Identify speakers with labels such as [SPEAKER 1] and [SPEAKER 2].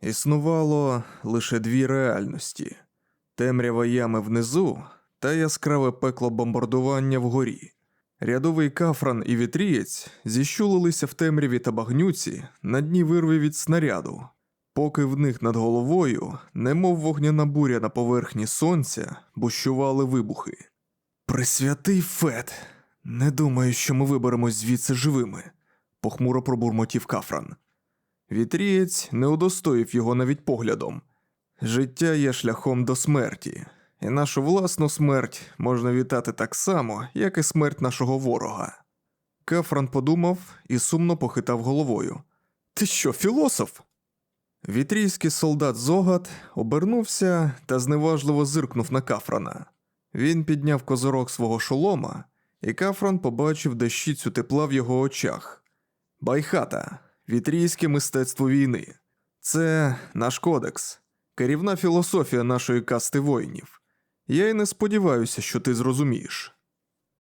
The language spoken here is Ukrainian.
[SPEAKER 1] Існувало лише дві реальності темрява ями внизу та яскраве пекло бомбардування вгорі. Рядовий кафран і вітрієць зіщулилися в темряві та багнюці на дні вирви від снаряду, поки в них над головою, немов вогняна буря на поверхні сонця, бущували вибухи. Пресвятий Фет! Не думаю, що ми виберемось звідси живими, похмуро пробурмотів Кафран. Вітрієць не удостоїв його навіть поглядом. Життя є шляхом до смерті, і нашу власну смерть можна вітати так само, як і смерть нашого ворога. Кафран подумав і сумно похитав головою. Ти що, філософ? Вітрійський солдат Зогат обернувся та зневажливо зиркнув на Кафрана. Він підняв козорок свого шолома, і Кафран побачив дещицю тепла в його очах. Байхата вітрійське мистецтво війни. Це наш кодекс, керівна філософія нашої касти воїнів. Я й не сподіваюся, що ти зрозумієш.